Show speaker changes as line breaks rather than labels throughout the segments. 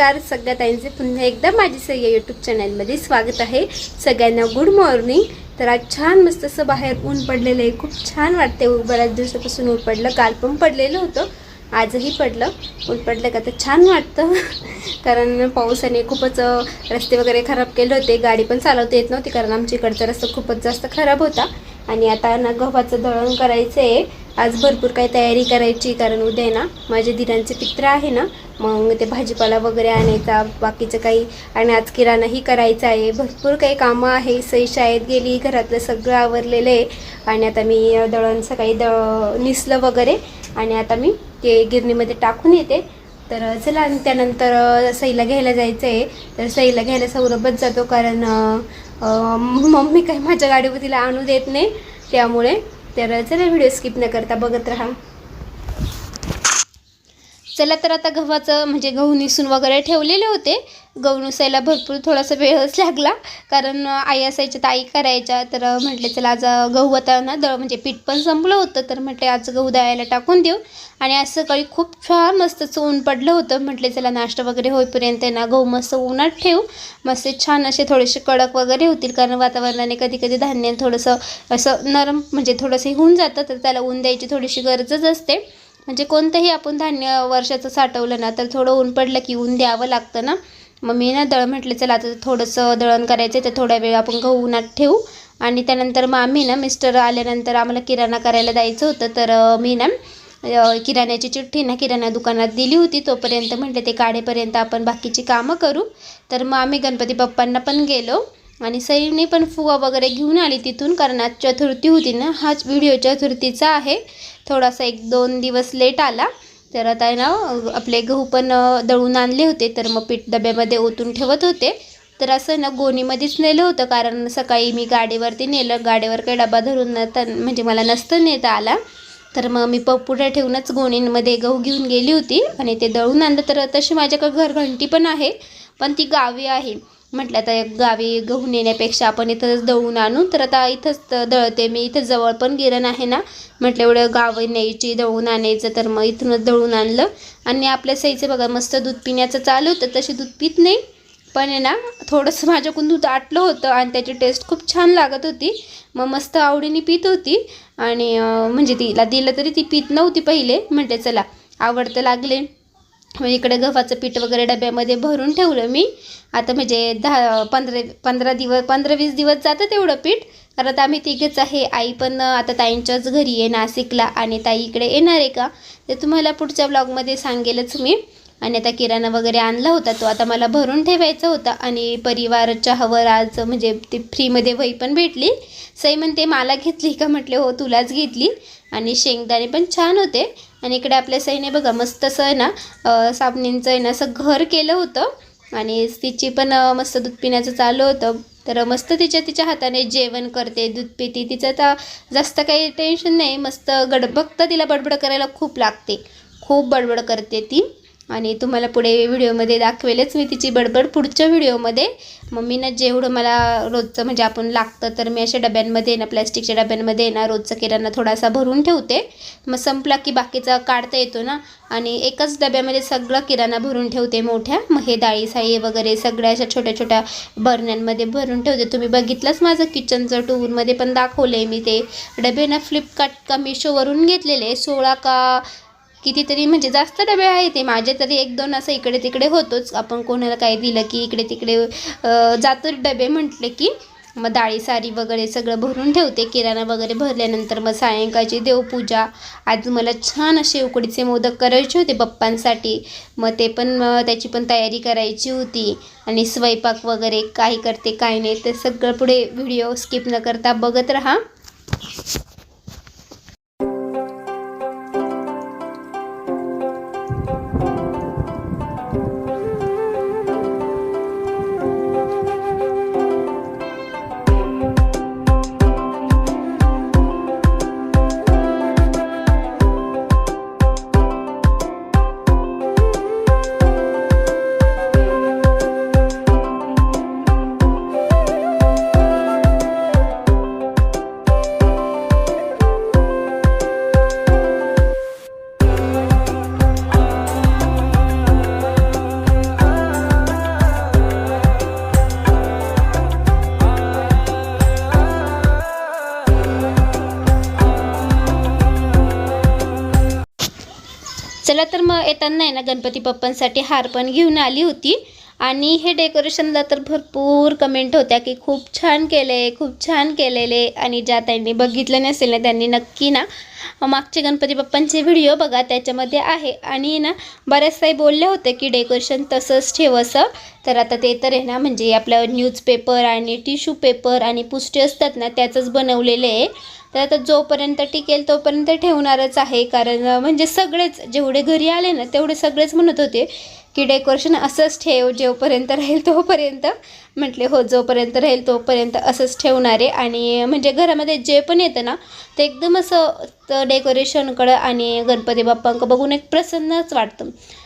नमस्कार. सगळ्या ताईंचे पुन्हा एकदा माझी सगळ्या यूट्यूब चॅनलमध्ये स्वागत आहे. सगळ्यांना गुड मॉर्निंग तर आज छान मस्त असं बाहेर ऊन पडलेलं आहे. खूप छान वाटते बऱ्याच दिवसापासून ऊन पडलं. काल पण पडलेलं होतं. आजही पडलं. ऊन पडलं का तर छान वाटतं. कारण पावसाने खूपच रस्ते वगैरे खराब केले होते. गाडी पण चालवता येत नव्हती. कारण आमच्या इकडचा रस्ता खूपच जास्त खराब होता. आणि आता ना गव्हाचं दळण करायचं आहे आज भरपूर काही तयारी करायची कारण उद्या आहे ना माझ्या दिरांचे पित्र आहे ना मग ते भाजीपाला वगैरे आणायचा बाकीचं काही आणि आज किराणाही करायचा आहे. भरपूर काही कामं आहे सई शाळेत गेली घरातलं सगळं आवरलेलं आहे. आणि आता मी दळणचं दळण सकाळी द निसलं वगैरे आणि आता मी ते गिरणीमध्ये टाकून येते. तर चला आणि त्यानंतर सईला घ्यायला जायचं आहे तर सईला घ्यायला सौरभच जातो कारण मम्मी काही माझ्या गाडीवर तिला आणू देत नाही. त्यामुळे तर चला व्हिडिओ स्किप न करता बघत राहा. चला तर आता गव्हाचं म्हणजे गहू निसून वगैरे ठेवलेले होते. गहू नुसायला भरपूर थोडासा वेळच लागला. कारण आई असायच्या तर आई करायच्या तर म्हटले चला आज गहू आता ना दळ म्हणजे पीठ पण संपलं होतं तर म्हटले आज गहू दळायला टाकून देऊ. आणि आज सकाळी खूप छान मस्त ऊन पडलं होतं. म्हटले चला नाश्ता वगैरे होईपर्यंत ना गहू मस्त उन्हात ठेवू. मस्त छान असे थोडेसे कडक वगैरे होतील कारण वातावरणाने कधी कधी धान्य थोडंसं असं नरम म्हणजे थोडंसं होऊन जातं तर त्याला ऊन द्यायची थोडीशी गरजच असते. म्हणजे कोणतंही आपण धान्य वर्षाचं साठवलं ना तर थोडं ऊन पडलं की ऊन द्यावं लागतं ना. मग मी ना दळ म्हटलं चला आता थोडंसं दळण करायचं आहे तर थोड्या वेळ आपण गहू उन्हात ठेवू. आणि त्यानंतर मग आम्ही ना मिस्टर आल्यानंतर आम्हाला किराणा करायला जायचं होतं. तर मी ना किराण्याची चिठ्ठी ना किराणा दुकानात दिली होती. तोपर्यंत म्हटलं ते काढेपर्यंत आपण बाकीची कामं करू. तर मग आम्ही गणपती बाप्पांना पण गेलो. आणि सईने पण फुवा वगैरे घेऊन आली तिथून कारण आज चतुर्थी होती ना हाच व्हिडिओ चतुर्थीचा आहे. थोडासा एक दोन दिवस लेट आला. तर आता आहे ना आपले गहू पण दळून आणले होते तर मग पीठ डब्यामध्ये ओतून ठेवत होते. तर असं ना गोणीमध्येच नेलं होतं कारण सकाळी मी गाडीवरती नेलं. गाडीवर काही डबा धरून तर म्हणजे मला नसतं नेता आला. तर मग मी पपुड्या ठेवूनच गोणींमध्ये गहू घेऊन गेली होती. आणि ते दळून आणलं. तर तशी माझ्याकडे घरघंटी पण आहे पण ती गावी आहे. म्हटलं आता गावी गहू नेण्यापेक्षा आपण इथंच दळून आणू. तर आता इथंच दळते मी. इथं जवळ पण गिरण आहे ना. म्हटलं एवढं गावी न्यायची दळून आणायचं. तर मग इथूनच दळून आणलं. आणि आपल्या सईचं बघा मस्त दूध पिण्याचं चालू होतं. तशी दूध पित नाही. पण आहे ना थोडंसं माझ्याकडून दूध आटलं होतं आणि त्याची टेस्ट खूप छान लागत होती. मग मस्त आवडीने पित होती. आणि म्हणजे तिला दिलं तरी ती पित नव्हती पहिले. म्हटले चला आवडतं लागले. इकडे गव्हाचं पीठ वगैरे डब्यामध्ये भरून ठेवलं मी. आता म्हणजे दहा पंधरा पंधरा दिवस पंधरा वीस दिवस जातं तेवढं पीठ. कारण आता आम्ही तिघेच आहे. आई पण आता ताईंच्याच घरी आहे नाशिकला आणि ताई इकडे येणार आहे का? ते तुम्हाला पुढच्या ब्लॉगमध्ये सांगेलच मी. आणि आता किराणा वगैरे आणला होता तो. आता मला भरून ठेवायचा होता आणि परिवाराच्या चहावर आज म्हणजे ती फ्रीमध्ये वही पण भेटली. सई म्हणते मला घेतली का? म्हटले हो तुलाच घेतली. आणि शेंगदाणे पण छान होते. आणि इकडे आपल्या सईने बघा मस्त असं आहे ना साबणींचं आहे ना असं घर केलं होतं. आणि तिची पण मस्त दूध पिण्याचं चालू होतं. तर मस्त तिच्या तिच्या हाताने जेवण करते दूध पिते. तिचं तर जास्त काही टेन्शन नाही मस्त गड फक्त तिला बडबड करायला खूप लागते. खूप बडबड करते ती. आणि तुम्हाला पुढे व्हिडिओमध्ये दाखवेलच मी तिची बडबड पुढच्या व्हिडिओमध्ये. मम्मीनं जेवढं मला रोजचं म्हणजे आपण लागतं तर मी अशा डब्यांमध्ये ना प्लॅस्टिकच्या डब्यांमध्ये ना रोजचा किराणा थोडासा भरून ठेवते. मग संपला की बाकीचा काढता येतो ना. आणि एकाच डब्यामध्ये सगळं किराणा भरून ठेवते मोठ्या. मग हे डाळी साई वगैरे सगळ्या अशा छोट्या छोट्या बरण्यांमध्ये भरून ठेवते. तुम्ही बघितलंच माझं किचनचं टूरमध्ये पण दाखवलं आहे मी ते. डबे ना फ्लिपकार्ट का मिशोवरून घेतलेले सोळा का कितीतरी म्हणजे जास्त डबे आहे ते माझे तरी एक दोन असं इकडे तिकडे होतोच. आपण कोणाला काही दिलं की इकडे तिकडे जातोच जातो डबे म्हटले की मग डाळी सारी वगैरे सगळं भरून ठेवते. किराणा वगैरे भरल्यानंतर मग सायंकाळची देवपूजा. आज मला छान असे उकडीचे मोदक करायचे होते पप्पांसाठी. मग ते पण त्याची पण तयारी करायची होती. आणि स्वयंपाक वगैरे काय करते काय नाही ते सगळं पुढे व्हिडिओ स्किप न करता बघत राहा. चला तर मग येताना आहे ना गणपती पप्पांसाठी हार पण घेऊन आली होती. आणि हे डेकोरेशनला तर भरपूर कमेंट होत्या की खूप छान केले खूप छान केलेले. आणि ज्या त्यांनी बघितलं नसेल ना त्यांनी नक्की ना मागचे गणपती बाप्पांचे व्हिडिओ बघा त्याच्यामध्ये आहे. आणि ना बऱ्याच काही बोलले होते की डेकोरेशन तसंच ठेव असं. तर आता ते तर आहे ना म्हणजे आपलं न्यूजपेपर आणि टिश्यू पेपर आणि पुष्टी असतात ना त्याचंच बनवलेले आहे. तर आता जोपर्यंत टिकेल तोपर्यंत ठेवणारच आहे. कारण म्हणजे सगळेच जेवढे घरी आले ना तेवढे सगळेच म्हणत होते की डेकोरेशन असंच ठेव जेवपर्यंत राहील तोपर्यंत. म्हटले हो जोपर्यंत राहील तोपर्यंत असंच ठेवणार. आहे आणि म्हणजे घरामध्ये जे पण येतं ना ते एकदम असं डेकोरेशनकडं आणि गणपती बाप्पांकडं बघून एक प्रसन्नच वाटतं.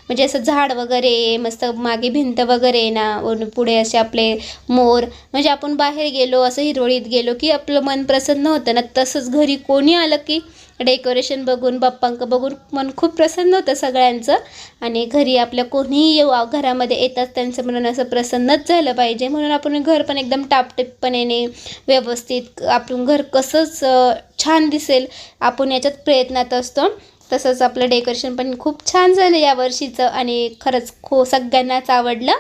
म्हणजे असं झाड वगैरे मस्त मागे भिंत वगैरे ना पुढे असे आपले मोर म्हणजे आपण बाहेर गेलो असं हिरवळीत गेलो की आपलं मन प्रसन्न होतं ना. तसंच घरी कोणी आलं की डेकोरेशन बघून बाप्पांक बघून मन खूप प्रसन्न होतं सगळ्यांचं. आणि घरी आपल्या कोणीही येऊ घरामध्ये येतात त्यांचं म्हणून असं प्रसन्नच झालं पाहिजे म्हणून म्हणून आपण घर पण एकदम टापटीपपणे व्यवस्थित आपण घर कसंच छान दिसेल आपण याच्यात प्रयत्नात असतो. तसंच आपलं डेकोरेशन पण खूप छान झालं या वर्षीचं आणि खरंच खो सगळ्यांनाच आवडलं.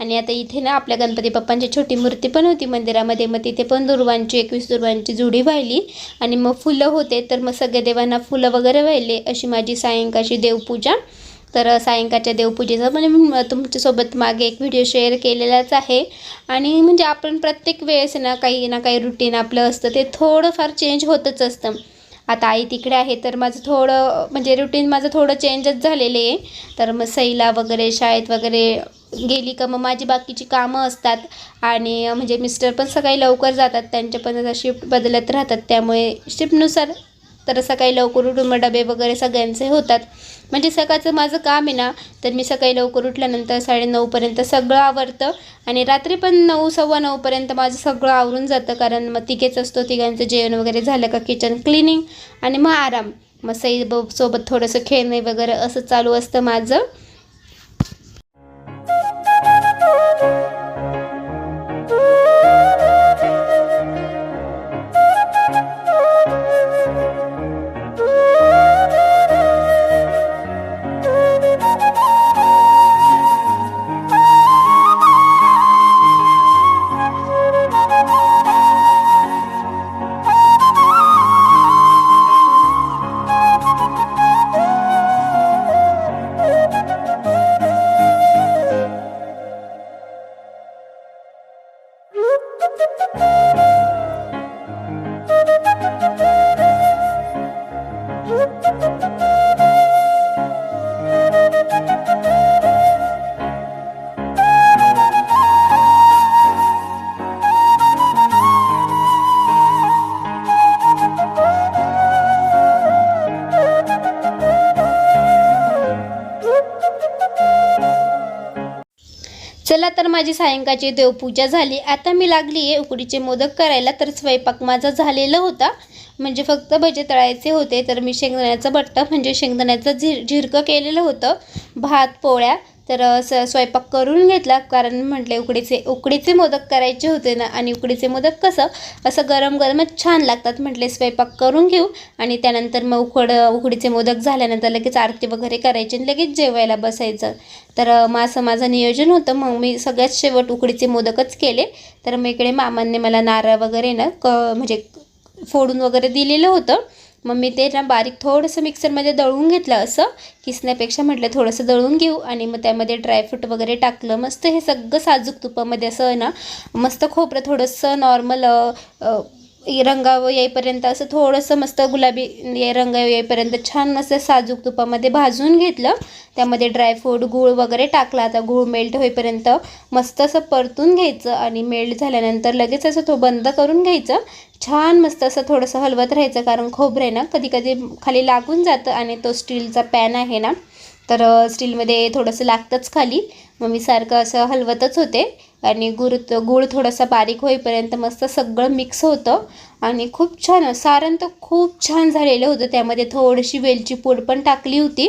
आणि आता इथे ना आपल्या गणपती बाप्पांची छोटी मूर्ती पण होती मंदिरामध्ये. मग तिथे पण दुर्वांची एकवीस दुर्वांची जुडी वाहिली आणि मग फुलं होते तर मग सगळ्या देवांना फुलं वगैरे वाहिले अशी माझी सायंकाळची देवपूजा. तर सायंकाळच्या देवपूजेचा म्हणजे मी तुमच्यासोबत मागे एक व्हिडिओ शेअर केलेलाच आहे. आणि म्हणजे आपण प्रत्येक वेळेस ना काही ना काही रुटीन आपलं असतं ते थोडंफार चेंज होतच असतं. आता आई तिकडे आहे तर माझं थोडं म्हणजे रुटीन माझं थोडं चेंजच झालेलं आहे. तर मग सैला वगैरे शाळेत वगैरे गेली का मग माझी बाकीची कामं असतात. आणि म्हणजे मिस्टर पण सकाळी लवकर जातात त्यांच्या पण आता शिफ्ट बदलत राहतात. त्यामुळे शिफ्टनुसार तर सकाळी लवकर उठून मग डबे वगैरे सगळ्यांचे होतात. म्हणजे सकाळचं माझं काम आहे ना तर मी सकाळी लवकर उठल्यानंतर साडेनऊपर्यंत सगळं आवरतं आणि रात्री पण नऊ सव्वा नऊपर्यंत माझं सगळं आवरून जातं कारण मग तिघेच असतो तिघांचं जेवण वगैरे झालं का किचन क्लिनिंग आणि मग आराम. मग सई सोबत थोडंसं खेळणे वगैरे असं चालू असतं माझं. Thank you. चला तर माझी सायंकाळची देवपूजा झाली. आता मी लागली आहे उकडीचे मोदक करायला तर स्वयंपाक माझा झालेला होता. म्हणजे फक्त भजे तळायचे होते तर मी शेंगदाण्याचं बट्ट म्हणजे शेंगदाण्याचं झिर झिरकं केलेलं होतं. भात पोळ्या तर स स्वयंपाक करून घेतला. कारण म्हटले उकडीचे उकडीचे मोदक करायचे होते ना. आणि उकडीचे मोदक कसं असं गरम गरमच छान लागतात म्हटले. स्वयंपाक करून घेऊ. आणि त्यानंतर मग उकड उकडीचे मोदक झाल्यानंतर लगेच आरती वगैरे करायची आणि लगेच जेवायला बसायचं. तर मग असं माझं नियोजन होतं. मग मी सगळ्यात शेवट उकडीचे मोदकच केले. तर मग इकडे मामांनी मला नारळ वगैरे ना क म्हणजे फोडून वगैरे दिलेलं होतं. मग मी ते ना बारीक थोडंसं मिक्सरमध्ये दळून घेतलं असं किसण्यापेक्षा म्हटलं थोडंसं दळून घेऊ. आणि मग त्यामध्ये ड्रायफ्रूट वगैरे टाकलं. मस्त हे सगळं साजूक तुपामध्ये असं ना मस्त खोबरं थोडंसं नॉर्मल रंगावं येईपर्यंत असं थोडंसं मस्त गुलाबी ये रंग येईपर्यंत छान असं साजूक तुपामध्ये भाजून घेतलं. त्यामध्ये ड्रायफ्रूट गूळ वगैरे टाकला. आता गूळ मेल्ट होईपर्यंत मस्त असं परतून घ्यायचं आणि मेल्ट झाल्यानंतर लगेच असं तो बंद करून घ्यायचं. छान मस्त असं थोडंसं हलवत राहायचं कारण खोबरं आहे ना कधी कधी खाली लागून जातं आणि तो स्टीलचा पॅन आहे ना तर स्टीलमध्ये थोडंसं लागतंच खाली. मग मी सारखं असं हलवतच होते. आणि गुळ गूळ थोडासा बारीक होईपर्यंत मस्त सगळं मिक्स होतं. आणि खूप छान सारण तर खूप छान झालेलं होतं. त्यामध्ये थोडीशी वेलची पूड पण टाकली होती.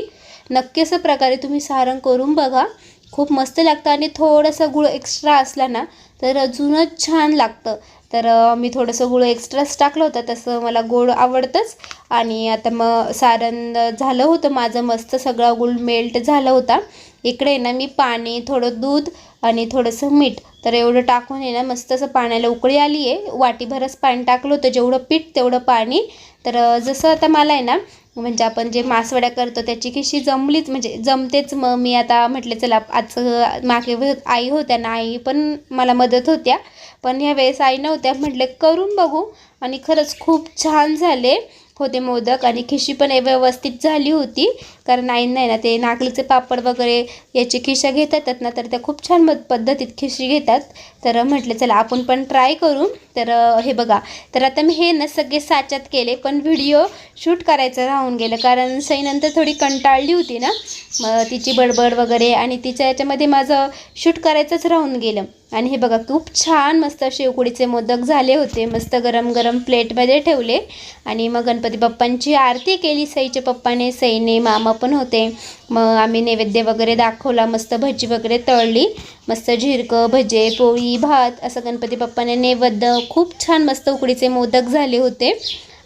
नक्की असं प्रकारे तुम्ही सारण करून बघा. खूप मस्त लागतं आणि थोडंसं गुळ एक्स्ट्रा असला ना तर अजूनच छान लागतं. तर मी थोडंसं गुळ एक्स्ट्राच टाकलं होतं. तसं मला गोड आवडतंच. आणि आता मग सारण झालं होतं माझं. मस्त सगळा गुळ मेल्ट झाला होता. इकडे ना मी पाणी थोडं दूध आणि थोडंसं मीठ. तर एवढं टाकून आहे ना मस्त असं पाण्याला उकळी आली आहे. वाटीभरच पाणी टाकलं होतं. जेवढं पीठ तेवढं पाणी. तर जसं आता मला आहे ना म्हणजे आपण जे मासवड्या करतो त्याची खिशी जमलीच म्हणजे जमतेच मग मी आता म्हटले चला आज मागे आई होत्या ना आई पण मला मदत होत्या. पण ह्या वेळेस आई नव्हत्या. म्हटले करून बघू. आणि खरंच खूप छान झाले. होते मोदक आणि खिशी पण व्यवस्थित झाली होती. कारण आईंना आहे ना ते नागलीचे पापड वगैरे याची खिशा घेतातच ना तर त्या खूप छान पद्धतीत खिशी घेतात. तर म्हटलं चला आपण पण ट्राय करू. तर हे बघा. तर आता मी हे ना सगळे साच्यात केले पण व्हिडिओ शूट करायचं राहून गेलं. कारण सईनंतर थोडी कंटाळली होती ना. मग तिची बडबड वगैरे आणि तिच्या याच्यामध्ये माझं शूट करायचंच राहून गेलं. आणि हे बघा खूप छान मस्त असे उकडीचे मोदक झाले होते. मस्त गरम गरम प्लेटमध्ये ठेवले. आणि मग गणपती बाप्पांची आरती केली. सईच्या पप्पाने सईने मामा पण होते. मग आम्ही नैवेद्य वगैरे दाखवला मस्त भजी वगैरे तळली. मस्त झिरकं भजे पोळी भात असं गणपती बाप्पाने नैवेद्य. खूप छान मस्त उकडीचे मोदक झाले होते.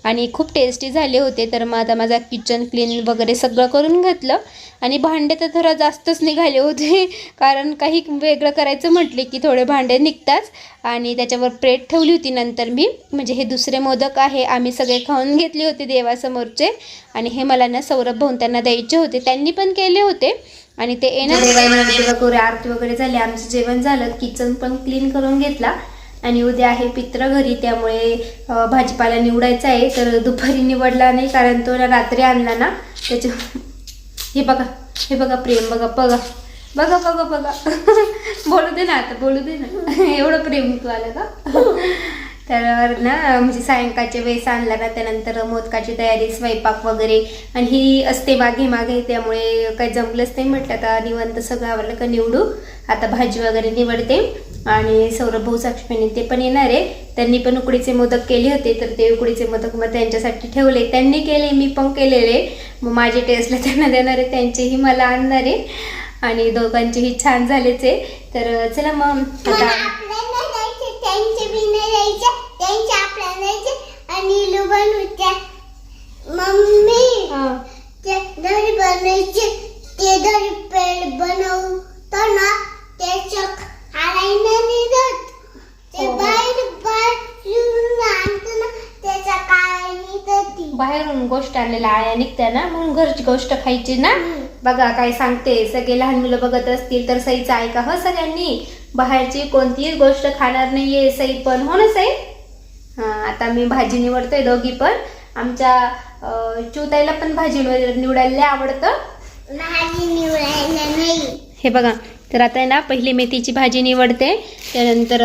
आणि खूप टेस्टी झाले होते. तर मग आता माझा किचन क्लीन वगैरे सगळं करून घेतलं. आणि भांडे तर थोडं जास्तच निघाले होते. कारण काही वेगळं करायचं म्हटले की थोडे भांडे निघताच. आणि त्याच्यावर प्लेट ठेवली होती नंतर मी. म्हणजे हे दुसरे मोदक आहे. आम्ही सगळे खाऊन घेतले होते देवासमोरचे. आणि हे मला ना सौरभ भाऊन त्यांना द्यायचे होते. त्यांनी पण केले होते. आणि ते येणार. आरती वगैरे झाली. आमचं जेवण झालं. किचन पण क्लीन करून घेतला. आणि उद्या आहे पित्र घरी त्यामुळे भाजीपाला निवडायचा आहे. तर दुपारी निवडला नाही कारण तो ना रात्री आणला ना. त्याच्या हे बघा हे बघा प्रेम बघा बघा. बघा बघा बघा. बोलू दे ना आता बोलू दे ना. एवढं प्रेम तू आलं का? तर ना म्हणजे सायंकाळच्या वेळेस आणला ना त्यानंतर मोदकाची तयारी स्वयंपाक वगैरे. आणि ही असते मागे मागे त्यामुळे काही जमलंच नाही म्हटलं आता निवंत सगळं आवडलं का निवडू. आता भाजी वगैरे निवडते. आणि सौरभ भाऊ साक्षीपणी ते पण येणार आहे. त्यांनी पण उकडीचे मोदक केले होते तर ते उकडीचे मोदक मग त्यांच्यासाठी ठेवले. त्यांनी केले मी पण केलेले. मग माझे टेस्टला त्यांना देणार आहे त्यांचेही मला आणणार आहे. आणि दोघांचेही छान झालेच आहे. तर चला मग आता
त्यांचे बिना जायचे त्यांचे आपल्याला जायचे आणि लुबन होत्या मम्मी
हां.
ते दरी बनायचे ते दरी पेड बनवतो ना त्याच्या हारायला निघत. ते
हो, हो.
बाहेर बाहेर आणतो ना त्याच्या काय निघत.
बाहेरून गोष्ट आणलेल्या आया निघत्या ना म्हणून घरची गोष्ट खायची ना. बघा काय सांगते सगळे लहान मुलं बघत असतील तर सईचं ऐका हो सगळ्यांनी? बाहेरची कोणतीही गोष्ट खाणार नाहीये सई पण. हो ना सई? हा आता मी भाजी निवडतोय दोघी पण. आमच्या अं, चिवताईला पण भाजी निवड- निवडायला आवडतं.
भाजी निवडायला नाही.
हे बघा तर आता आहे ना पहिली मेथीची भाजी निवडते. त्यानंतर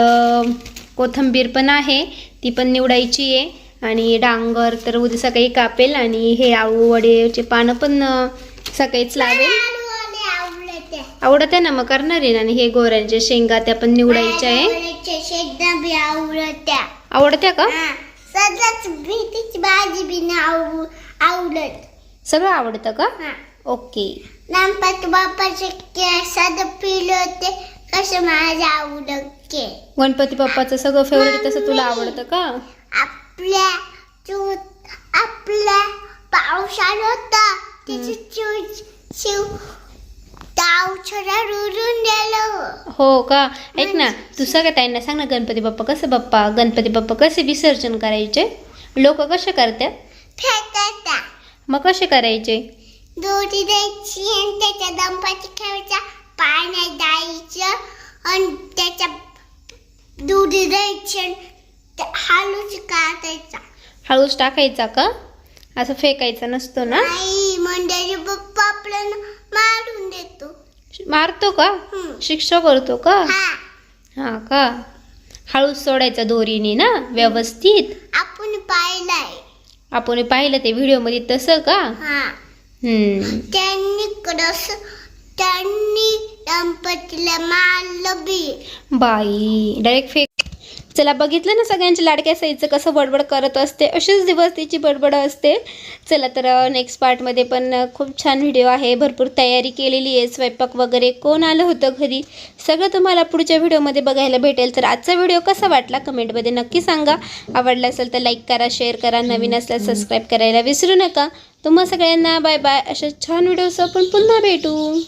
कोथिंबीर पण आहे ती पण निवडायची आहे. आणि डांगर तर उद्या सकाळी कापेल. आणि हे आळू वडेचे पानं पण सकाळीच लावेल.
आवडते
आहे ना मग करणार आहे ना. आणि हे गोऱ्यांच्या शेंगा त्या पण निवडायच्या आहे.
आवडत्या.
आवडत्या का?
सगळ्याच भीतीची भाजी बी नाही आव- आवडत.
सगळं आवडतं का?
हा.
ओके.
गणपती बाप्पाचे केसात पिलं होते कसं माझ्या आवडत के
गणपती बाप्पाचं सगळं फेवरेट तसं तुला आवडतं का?
आपल्या चू आपल्या पावसाळा होता. त्याची चू शिव
हो का? ऐक ना तू सगळ्या ताईंना सांग ना गणपती बाप्पा कसं बाप्पा गणपती बाप्पा कसे विसर्जन करायचे? लोक कसे करतात? मग कसे करायचे?
दोरी द्यायची आणि त्याच्या दंपाची खेळायचा पाण्यात जायचं आणि त्याच्या दुधी द्यायची आणि ते हालूच काढायचा
हळूच टाकायचा का? असं फेकायचा नसतो ना?
नाही मंडळी बाप्पा आपल्याला मारून देतो.
मारतो का. शिक्षा करतो का?
हा.
का? हळूच सोडायचा दोरीने ना व्यवस्थित?
आपण पाहिलाय.
आपण पाहिलं ते व्हिडिओमध्ये तसं का? हम्म.
त्यांनी कडस त्यांनी गणपतीला मारलं बी.
बाई डायरेक्ट फेक चला बघितलं ना सगळ्यांच्या लाडक्या साईचं कसं बडबड करत असते? असेच दिवस तिची बडबड असते. चला तर नेक्स्ट पार्टमध्ये पण खूप छान व्हिडिओ आहे. भरपूर तयारी केलेली आहे. स्वयंपाक वगैरे कोण आलं होतं घरी? सगळं तुम्हाला पुढच्या व्हिडिओमध्ये बघायला भेटेल. तर आजचा व्हिडिओ कसा वाटला कमेंटमध्ये नक्की सांगा. आवडला असेल तर लाईक करा शेअर करा. नवीन असल्यास सबस्क्राईब करायला विसरू नका. तुम्हा सगळ्यांना बाय बाय अशा छान व्हिडिओसह आपण पुन्हा भेटू.